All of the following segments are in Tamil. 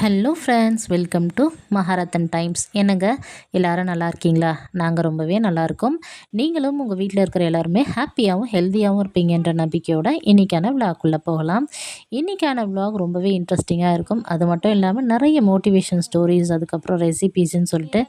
Hello friends welcome to Maharathan times என்னங்க எல்லோரும் நல்லா இருக்கீங்களா? நாங்கள் ரொம்பவே நல்லாயிருக்கோம் நீங்களும் உங்கள் வீட்டில் இருக்கிற எல்லாருமே ஹாப்பியாகவும் ஹெல்த்தியாகவும் இருப்பீங்கன்ற நம்பிக்கையோட இன்றைக்கான விளாக்குள்ளே போகலாம். இன்றைக்கான விளாக் ரொம்பவே இன்ட்ரெஸ்டிங்காக இருக்கும். அது மட்டும் இல்லாமல் நிறைய மோட்டிவேஷன் ஸ்டோரிஸ் அதுக்கப்புறம் ரெசிபீஸ்ன்னு சொல்லிட்டு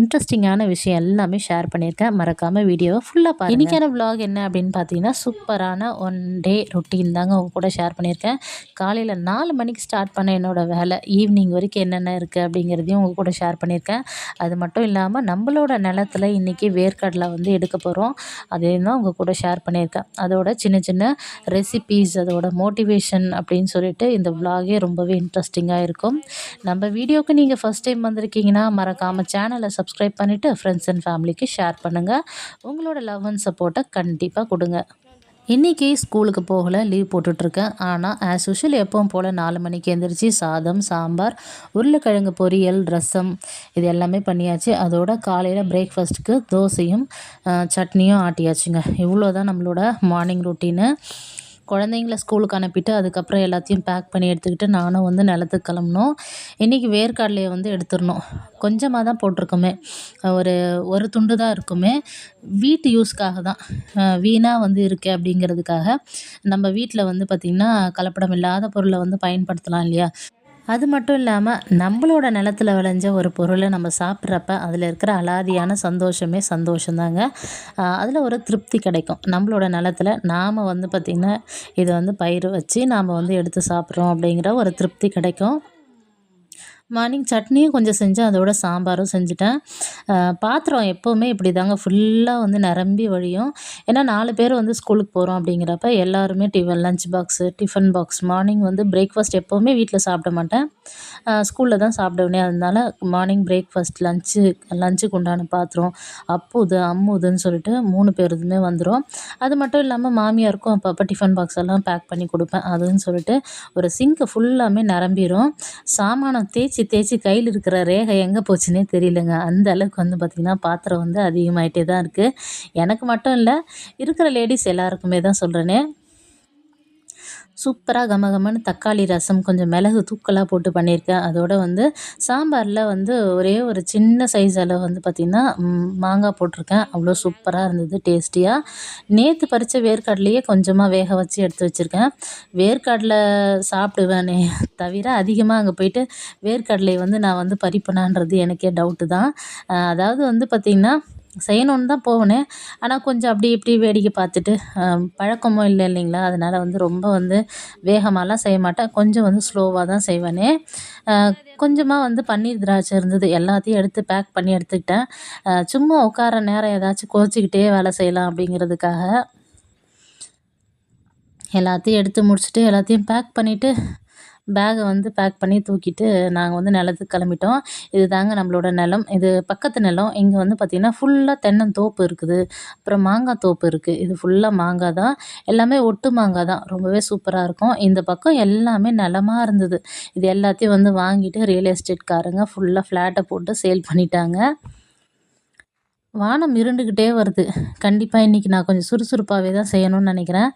இன்ட்ரெஸ்டிங்கான விஷயம் எல்லாமே ஷேர் பண்ணியிருக்கேன். மறக்காமல் வீடியோவை ஃபுல்லாக பாருங்கள் இன்றைக்கான விளாக் என்ன அப்படின்னு பார்த்தீங்கன்னா சூப்பரான ஒன் டே ரொட்டீன் தாங்க உங்கள் கூட ஷேர் பண்ணியிருக்கேன். காலையில் நாலு மணிக்கு ஸ்டார்ட் பண்ண என்னோடய வேலை வேலை ஈவினிங் வரைக்கும் என்னென்ன இருக்குது அப்படிங்கிறதையும் உங்கள் கூட ஷேர் பண்ணியிருக்கேன். அது மட்டும் இல்லாமல் நம்மளோட நிலத்துல இன்றைக்கி வேர்க்கடலை வந்து எடுக்க போகிறோம் அதையும் தான் உங்கள் கூட ஷேர் பண்ணியிருக்கேன். அதோட சின்ன சின்ன ரெசிபீஸ் அதோட மோட்டிவேஷன் அப்படின்னு சொல்லிட்டு இந்த விலாகே ரொம்பவே இன்ட்ரெஸ்டிங்காக இருக்கும். நம்ம வீடியோவுக்கு நீங்கள் ஃபஸ்ட் டைம் வந்திருக்கீங்கன்னா மறக்காமல் சேனலை சப்ஸ்கிரைப் பண்ணிவிட்டு ஃப்ரெண்ட்ஸ் அண்ட் ஃபேமிலிக்கு ஷேர் பண்ணுங்கள் உங்களோட லவ் அண்ட் சப்போர்ட்டை கண்டிப்பாக கொடுங்க. இன்றைக்கி ஸ்கூலுக்கு போகலை லீவ் போட்டுட்ருக்கேன். ஆனால் ஆஸ் யூஷுவல் எப்பவும் போல் நாலு மணிக்கு எழுந்திரிச்சி சாதம் சாம்பார் உருளைக்கிழங்கு பொரியல் ரசம் இது எல்லாமே பண்ணியாச்சு. அதோட காலையில் பிரேக்ஃபாஸ்ட்டுக்கு தோசையும் சட்னியும் ஆட்டியாச்சுங்க. இவ்வளோ தான் நம்மளோட மார்னிங் ரொட்டீனு குழந்தைங்கள ஸ்கூலுக்கு அனுப்பிட்டு அதுக்கப்புறம் எல்லாத்தையும் பேக் பண்ணி எடுத்துக்கிட்டு நானும் வந்து நிலத்துக்கு கிளம்புனோம். இன்றைக்கி வேர்க்கடலையை வந்து எடுத்துடணும். கொஞ்சமாக தான் போட்டிருக்கோமே. ஒரு ஒரு துண்டு தான் இருக்குமே. வீட்டு யூஸ்க்காக தான். வீணாக வந்து இருக்குது அப்படிங்கிறதுக்காக நம்ம வீட்டில் வந்து பார்த்திங்கன்னா கலப்படம் இல்லாத பொருளை வந்து பயன்படுத்தலாம் இல்லையா? அது மட்டும் இல்லாமல் நம்மளோட நிலத்துல விளைஞ்ச ஒரு பொருளை நம்ம சாப்பிட்றப்ப அதில் இருக்கிற அலாதியான சந்தோஷமே சந்தோஷந்தாங்க. அதில் ஒரு திருப்தி கிடைக்கும். நம்மளோட நிலத்துல நாம் வந்து பார்த்திங்கன்னா இதை வந்து பயிர் வச்சு நாம் வந்து எடுத்து சாப்பிட்றோம் அப்படிங்கிற ஒரு திருப்தி கிடைக்கும். மார்னிங் சட்னியும் கொஞ்சம் செஞ்சேன் அதோட சாம்பாரும் செஞ்சுட்டேன். பாத்திரம் எப்போவுமே இப்படி தாங்க ஃபுல்லாக வந்து நிரம்பி வழியும். ஏன்னா நாலு பேர் வந்து ஸ்கூலுக்கு போகிறோம் அப்படிங்கிறப்ப எல்லாருமே tiffin lunch box tiffin box morning வந்து பிரேக்ஃபாஸ்ட் எப்போவுமே வீட்டில் சாப்பிட மாட்டேன். ஸ்கூலில் தான் சாப்பிடுவேனே அதனால மார்னிங் பிரேக்ஃபாஸ்ட் லஞ்சு லஞ்சுக்கு உண்டான பாத்திரம் அப்புது அம்முதுன்னு சொல்லிட்டு மூணு பேருதுமே வந்துடும் அது மட்டும் இல்லாமல் மாமியாருக்கும் அப்பப்போ டிஃபன் பாக்ஸ் எல்லாம் பேக் பண்ணி கொடுப்பேன். அதுன்னு சொல்லிட்டு ஒரு சிங்க்கு ஃபுல்லாமே நிரம்பிடும் சாமானம் தேய்ச்சி தேய்ச்சி தேய்ச்சி கையில் இருக்கிற ரேகை எங்கே போச்சுன்னே தெரியலங்க. அந்த அளவுக்கு வந்து பார்த்திங்கன்னா பாத்திரம் வந்து அதிகமாகிட்டே தான் இருக்குது எனக்கு மட்டும் இல்லை இருக்கிற லேடிஸ் எல்லாருக்குமே தான் சொல்கிறேனே சூப்பராக கமகமன்னு தக்காளி ரசம் கொஞ்சம் மிளகு தூக்கலாக போட்டு பண்ணியிருக்கேன். அதோட வந்து சாம்பாரில் வந்து ஒரே ஒரு சின்ன சைஸ் அளவு வந்து பார்த்திங்கன்னா மாங்காய் போட்டிருக்கேன். அவ்வளோ சூப்பராக இருந்தது டேஸ்டியாக நேற்று பறித்த வேர்க்கடலையே கொஞ்சமாக வேக வச்சு எடுத்து வச்சுருக்கேன். வேர்க்கடலை சாப்பிடுவேனே தவிர அதிகமாக அங்கே போயிட்டு வேர்க்கடலை வந்து நான் வந்து பறிப்பேனான்றது எனக்கே டவுட்டு தான். அதாவது வந்து பார்த்திங்கன்னா செய்யணுன்னு தான் போனேன் ஆனால் கொஞ்சம் அப்படி இப்படி வேடிக்கை பார்த்துட்டு பழக்கமும் இல்லை இல்லைங்களா? அதனால் வந்து ரொம்ப வந்து வேகமாகலாம் செய்ய மாட்டேன். கொஞ்சம் வந்து ஸ்லோவாக தான் செய்வேனே கொஞ்சமாக வந்து பன்னீர் திராட்சை இருந்தது எல்லாத்தையும் எடுத்து பேக் பண்ணி எடுத்துக்கிட்டேன். சும்மா உட்கார நேரம் ஏதாச்சும் கோச்சிக்கிட்டே வேலை செய்யலாம் அப்படிங்கிறதுக்காக எல்லாத்தையும் எடுத்து முடிச்சுட்டு எல்லாத்தையும் பேக் பண்ணிவிட்டு பேகை வந்து பேக் பண்ணி தூக்கிட்டு நாங்கள் வந்து நிலத்துக்கு கிளம்பிட்டோம். இது தாங்க நம்மளோட நிலம். இது பக்கத்து நிலம். இங்கே வந்து பார்த்திங்கன்னா ஃபுல்லாக தென்னந்தோப்பு இருக்குது. அப்புறம் மாங்காய் தோப்பு இருக்குது இது ஃபுல்லாக மாங்காய் தான். எல்லாமே ஒட்டு மாங்காய் தான். ரொம்பவே சூப்பராக இருக்கும். இந்த பக்கம் எல்லாமே நிலமாக இருந்தது. இது எல்லாத்தையும் வந்து வாங்கிட்டு ரியல் எஸ்டேட்காரங்க ஃபுல்லாக ஃப்ளாட்டை போட்டு சேல் பண்ணிட்டாங்க. வானம் இருண்டுக்கிட்டே வருது. கண்டிப்பாக இன்றைக்கி நான் கொஞ்சம் சுறுசுறுப்பாகவே தான் செய்யணும்னு நினைக்கிறேன்.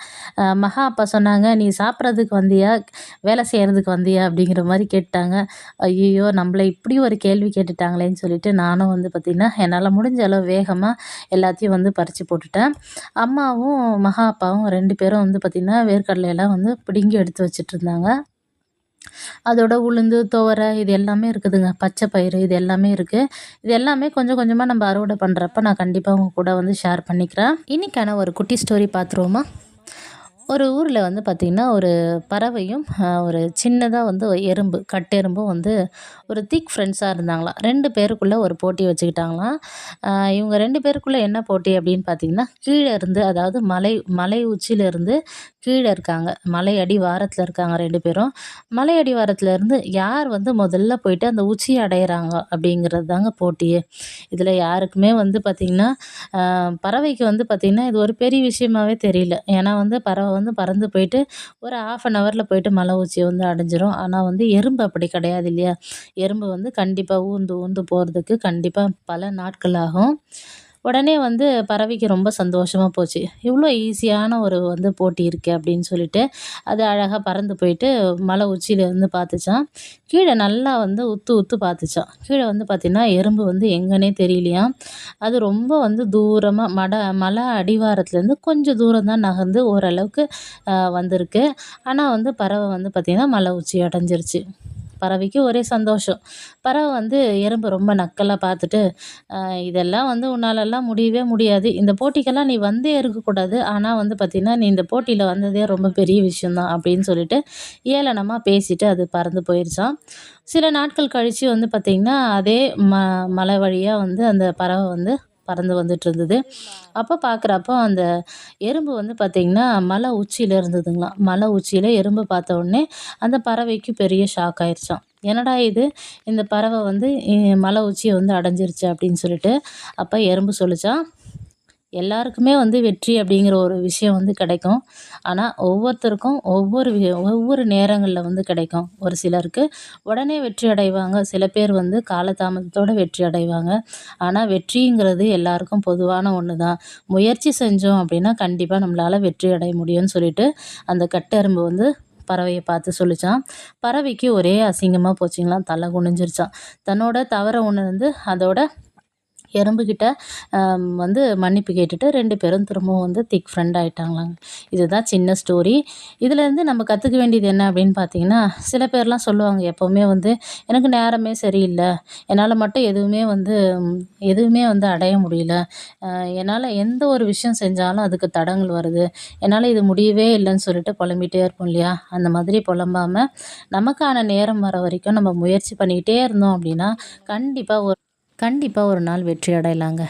மகா அப்பா சொன்னாங்க நீ சாப்பிட்றதுக்கு வந்தியா? வேலை செய்கிறதுக்கு வந்தியா? அப்படிங்கிற மாதிரி கேட்டாங்க ஐயோ நம்மளை இப்படி ஒரு கேள்வி கேட்டுட்டாங்களேன்னு சொல்லிட்டு நானும் வந்து பார்த்திங்கன்னா என்னால் முடிஞ்ச அளவு வேகமாக எல்லாத்தையும் வந்து பறித்து போட்டுட்டேன். அம்மாவும் மகா அப்பாவும் ரெண்டு பேரும் வந்து பார்த்திங்கன்னா வேர்க்கடலையெல்லாம் வந்து பிடுங்கி எடுத்து வச்சுட்டு இருந்தாங்க. அதோட உளுந்து துவரை இது எல்லாமே இருக்குதுங்க. பச்சை பயிறு இது எல்லாமே இருக்குது இது எல்லாமே கொஞ்சம் கொஞ்சமாக நம்ம அறுவடை பண்ணுறப்ப நான் கண்டிப்பாக உங்கள் கூட வந்து ஷேர் பண்ணிக்கிறேன். இன்றைக்கான ஒரு குட்டி ஸ்டோரி பார்த்துருவோமா ஒரு ஊரில் வந்து பார்த்திங்கன்னா ஒரு பறவையும் ஒரு சின்னதாக வந்து எறும்பு கட்டெறும்பும் வந்து ஒரு திக் ஃப்ரெண்ட்ஸாக இருந்தாங்களாம். ரெண்டு பேருக்குள்ளே ஒரு போட்டி வச்சுக்கிட்டாங்களாம். இவங்க ரெண்டு பேருக்குள்ளே என்ன போட்டி அப்படின்னு பார்த்திங்கன்னா கீழே இருந்து அதாவது மலை மலை உச்சியிலேருந்து கீழே இருக்காங்க. மலையடி வாரத்தில் இருக்காங்க ரெண்டு பேரும். மலையடி வாரத்தில் இருந்து யார் வந்து முதல்ல போயிட்டு அந்த உச்சியை அடையிறாங்க அப்படிங்கிறது தாங்க போட்டியே. இதில் யாருக்குமே வந்து பார்த்திங்கன்னா பறவைக்கு வந்து பார்த்திங்கன்னா இது ஒரு பெரிய விஷயமாவே தெரியல. ஏன்னா வந்து பறவை வந்து பறந்து போயிட்டு ஒரு ஆஃப் அன் ஹவரில் போயிட்டு மலை உச்சியை வந்து அடைஞ்சிரும். ஆனால் வந்து எறும்பு அப்படி கிடையாது இல்லையா? எறும்பு வந்து கண்டிப்பாக ஊந்து ஊந்து போகிறதுக்கு கண்டிப்பாக பல நாட்கள் ஆகும். உடனே வந்து பறவைக்கு ரொம்ப சந்தோஷமாக போச்சு. இவ்வளோ ஈஸியான ஒரு வந்து போட்டி இருக்குது அப்படின்னு சொல்லிட்டு அது அழகாக பறந்து போயிட்டு மலை உச்சியிலேருந்து பார்த்துச்சான் கீழே நல்லா வந்து உத்து உத்து பார்த்துச்சான் கீழே வந்து பார்த்திங்கன்னா எறும்பு வந்து எங்கன்னே தெரியலையாம். அது ரொம்ப வந்து தூரமாக மட மலை அடிவாரத்துலேருந்து கொஞ்சம் தூரம் தான் நகர்ந்து ஓரளவுக்கு வந்திருக்கு. ஆனால் வந்து பறவை வந்து பார்த்திங்கன்னா மலை உச்சி அடைஞ்சிருச்சு. பறவைக்கு ஒரே சந்தோஷம். பறவை வந்து எறும்பு ரொம்ப நக்கலாக பார்த்துட்டு இதெல்லாம் வந்து உன்னாலெல்லாம் முடியவே முடியாது. இந்த போட்டிக்கெல்லாம் நீ வந்தே இருக்கக்கூடாது. ஆனால் வந்து பார்த்திங்கன்னா நீ இந்த போட்டியில் வந்ததே ரொம்ப பெரிய விஷயந்தான் அப்படின்னு சொல்லிட்டு ஏளனமாக பேசிட்டு அது பறந்து போயிடுச்சான் சில நாட்கள் கழித்து வந்து பார்த்திங்கன்னா அதே ம மலை வழியாக வந்து அந்த பறவை வந்து பறந்து வந்துட்டு இருந்தது அப்போ பார்க்குறப்போ அந்த எறும்பு வந்து பார்த்திங்கன்னா மலை உச்சியில் இருந்ததுங்களாம் மலை உச்சியில் எறும்பு பார்த்த உடனே அந்த பறவைக்கு பெரிய ஷாக் ஆயிடுச்சான் என்னடா இது? இந்த பறவை வந்து மலை உச்சியை வந்து அடைஞ்சிருச்சு அப்படின்னு சொல்லிட்டு அப்போ எறும்பு சொல்லிச்சான் எல்லாருக்குமே வந்து வெற்றி அப்படிங்கிற ஒரு விஷயம் வந்து கிடைக்கும். ஆனால் ஒவ்வொருத்தருக்கும் ஒவ்வொரு வி- ஒவ்வொரு நேரங்களில் வந்து கிடைக்கும். ஒரு சிலருக்கு உடனே வெற்றி அடைவாங்க சில பேர் வந்து காலதாமதத்தோட வெற்றி அடைவாங்க. ஆனால் வெற்றிங்கிறது எல்லாருக்கும் பொதுவான ஒன்று தான் முயற்சி செஞ்சோம் அப்படின்னா கண்டிப்பாக நம்மளால் வெற்றி அடைய முடியும்னு சொல்லிட்டு அந்த கட்டெரும்பு வந்து பறவையை பார்த்து சொல்லிச்சான். பறவைக்கு ஒரே அசிங்கமாக போச்சுங்களாம் தலை குனிஞ்சிருச்சான். தன்னோட தவறை உணர்ந்து அதோட எறும்புக்கிட்ட வந்து மன்னிப்பு கேட்டுட்டு ரெண்டு பேரும் திரும்பவும் வந்து திக் ஃப்ரெண்ட் ஆயிட்டாங்களாங்க. இதுதான் சின்ன ஸ்டோரி இதுலேருந்து நம்ம கற்றுக்க வேண்டியது என்ன அப்படின்னு பார்த்தீங்கன்னா சில பேர்லாம் சொல்லுவாங்க எப்போவுமே வந்து எனக்கு நேரமே சரியில்லை. என்னால் மட்டும் எதுவுமே வந்து எதுவுமே வந்து அடைய முடியல. என்னால் எந்த ஒரு விஷயம் செஞ்சாலும் அதுக்கு தடங்கள் வருது. என்னால் இது முடியவே இல்லைன்னு சொல்லிட்டு புலம்பிகிட்டே இருப்போம் இல்லையா? அந்த மாதிரி புலம்பாமல் நமக்கான நேரம் வர வரைக்கும் நம்ம முயற்சி பண்ணிக்கிட்டே இருந்தோம் அப்படின்னா கண்டிப்பாக ஒரு கண்டிப்பாக ஒரு நாள் வெற்றி அடையலாங்க.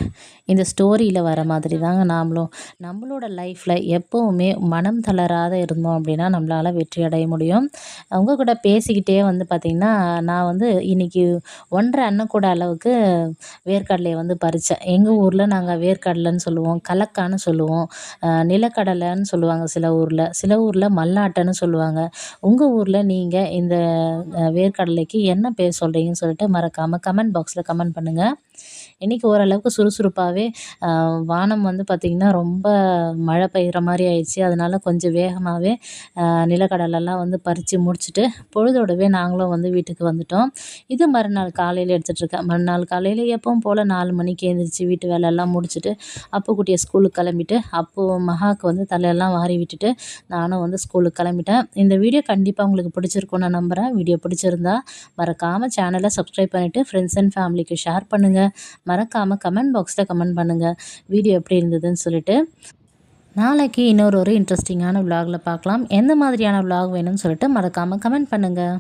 இந்த ஸ்டோரியில் வர மாதிரி தாங்க நாமளும். நம்மளோட லைஃப்பில் எப்போவுமே மனம் தளராத இருந்தோம் அப்படின்னா நம்மளால் வெற்றி அடைய முடியும். அவங்க கூட பேசிக்கிட்டே வந்து பார்த்திங்கன்னா நான் வந்து இன்றைக்கி ஒன்றரை அண்ணன் கூட அளவுக்கு வேர்க்கடலையை வந்து பறித்தேன் எங்கள் ஊரில் நாங்கள் வேர்க்கடலைன்னு சொல்லுவோம் கலக்கான்னு சொல்லுவோம் நிலக்கடலைன்னு சொல்லுவாங்க சில ஊரில். சில ஊரில் மல்லாட்டைன்னு சொல்லுவாங்க. உங்கள் ஊரில் நீங்கள் இந்த வேர்க்கடலைக்கு என்ன பேர் சொல்கிறீங்கன்னு சொல்லிட்டு மறக்காமல் கமெண்ட் பாக்ஸில் கமெண்ட் பண்ணுங்கள் பண்ணுங்கள் இன்றைக்கி ஓரளவுக்கு சுறுசுறுப்பாகவே வானம் வந்து பார்த்திங்கன்னா ரொம்ப மழை பெய்கிற மாதிரி ஆயிடுச்சு. அதனால் கொஞ்சம் வேகமாகவே நிலக்கடலெல்லாம் வந்து பறித்து முடிச்சுட்டு பொழுதோடவே நாங்களும் வந்து வீட்டுக்கு வந்துட்டோம். இது மறுநாள் காலையில் எடுத்துகிட்ருக்கேன் மறுநாள் காலையில் எப்பவும் போல் நாலு மணிக்கு எழுந்திரிச்சு வீட்டு வேலையெல்லாம் முடிச்சுட்டு அப்புக்குட்டியை ஸ்கூலுக்கு கிளம்பிட்டு அப்போ மகாவுக்கு வந்து தலையெல்லாம் வாரி விட்டுட்டு நானும் வந்து ஸ்கூலுக்கு கிளம்பிட்டேன். இந்த வீடியோ கண்டிப்பாக உங்களுக்கு பிடிச்சிருக்கும்னு நான் நம்புகிறேன் வீடியோ பிடிச்சிருந்தா மறக்காமல் சேனலை சப்ஸ்கிரைப் பண்ணிவிட்டு ஃப்ரெண்ட்ஸ் அண்ட் ஃபேமிலிக்கு ஷேர் பண்ணுங்கள் மறக்காமல் கமெண்ட் பாக்ஸில் கமெண்ட் பண்ணுங்கள் வீடியோ எப்படி இருந்ததுன்னு சொல்லிட்டு. நாளைக்கு இன்னொரு ஒரு இன்ட்ரெஸ்டிங்கான விலாகில் பார்க்கலாம். எந்த மாதிரியான விலாக் வேணும்னு சொல்லிட்டு மறக்காமல் கமெண்ட் பண்ணுங்கள்